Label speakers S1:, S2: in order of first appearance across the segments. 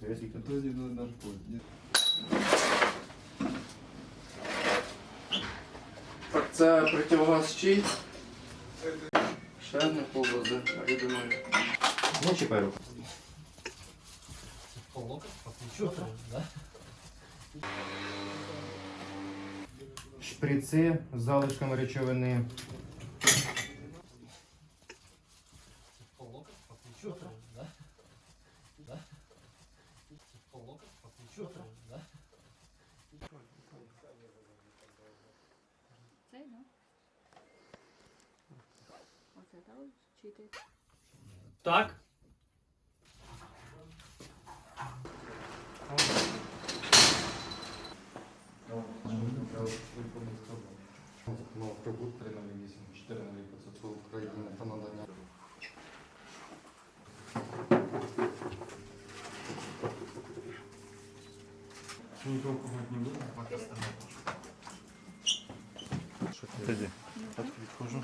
S1: Это не наркотик.
S2: Так, це противогаз чий? Ще не повози, а я думаю.
S3: Ну, чіпай руку. Шприци з залишками речовини.
S4: так? Чи ти?
S5: Так.
S2: Ну, прибут 308, 408 України та надання.
S3: Тоді. Відходжу.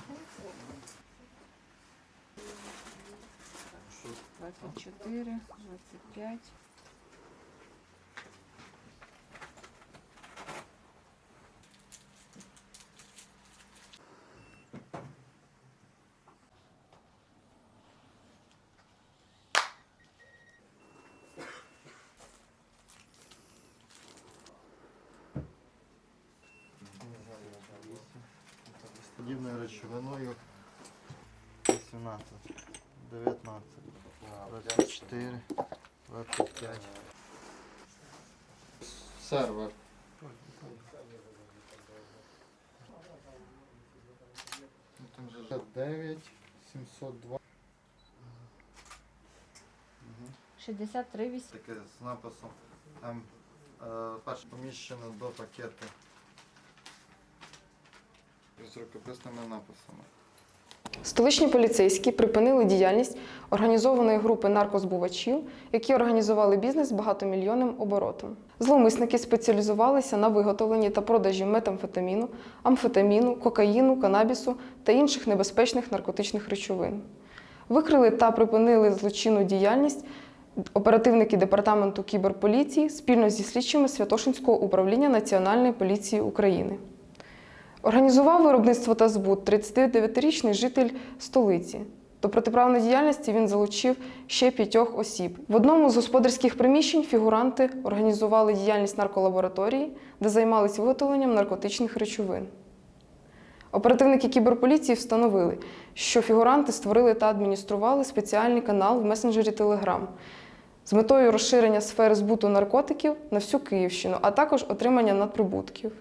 S4: 24, 25.
S2: Подібною речовиною 18, 19, 24, 25. Сервер. Там же 9, 702.
S4: 63, 8.
S2: Таке з написом. Там е, перше поміщено до пакету. З рукописними написами.
S6: Столичні поліцейські припинили діяльність організованої групи наркозбувачів, які організували бізнес багатомільйонним оборотом. Зловмисники спеціалізувалися на виготовленні та продажі метамфетаміну, амфетаміну, кокаїну, канабісу та інших небезпечних наркотичних речовин. Викрили та припинили злочинну діяльність оперативники департаменту кіберполіції спільно зі слідчими Святошинського управління Національної поліції України. Організував виробництво та збут 39-річний житель столиці. До протиправної діяльності він залучив ще п'ятьох осіб. В одному з господарських приміщень фігуранти організували діяльність нарколабораторії, де займалися виготовленням наркотичних речовин. Оперативники кіберполіції встановили, що фігуранти створили та адміністрували спеціальний канал в месенджері Telegram з метою розширення сфери збуту наркотиків на всю Київщину, а також отримання надприбутків.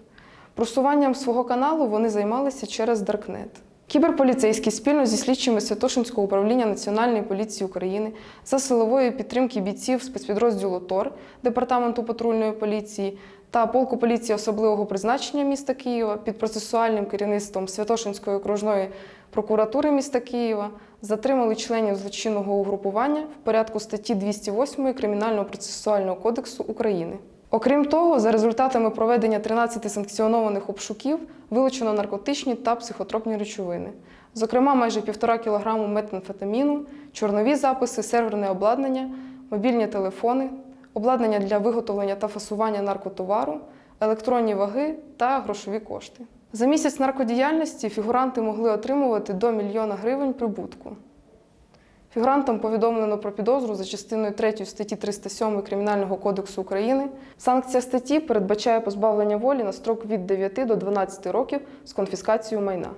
S6: Просуванням свого каналу вони займалися через Даркнет. Кіберполіцейські спільно зі слідчими Святошинського управління Національної поліції України за силової підтримки бійців спецпідрозділу ТОР Департаменту патрульної поліції та полку поліції особливого призначення міста Києва під процесуальним керівництвом Святошинської окружної прокуратури міста Києва затримали членів злочинного угрупування в порядку статті 208 Кримінального процесуального кодексу України. Окрім того, за результатами проведення 13 санкціонованих обшуків вилучено наркотичні та психотропні речовини. Зокрема, майже півтора кілограму метамфетаміну, чорнові записи, серверне обладнання, мобільні телефони, обладнання для виготовлення та фасування наркотовару, електронні ваги та грошові кошти. За місяць наркодіяльності фігуранти могли отримувати до мільйона гривень прибутку. Фігурантам повідомлено про підозру за частиною 3 статті 307 Кримінального кодексу України. Санкція статті передбачає позбавлення волі на строк від 9 до 12 років з конфіскацією майна.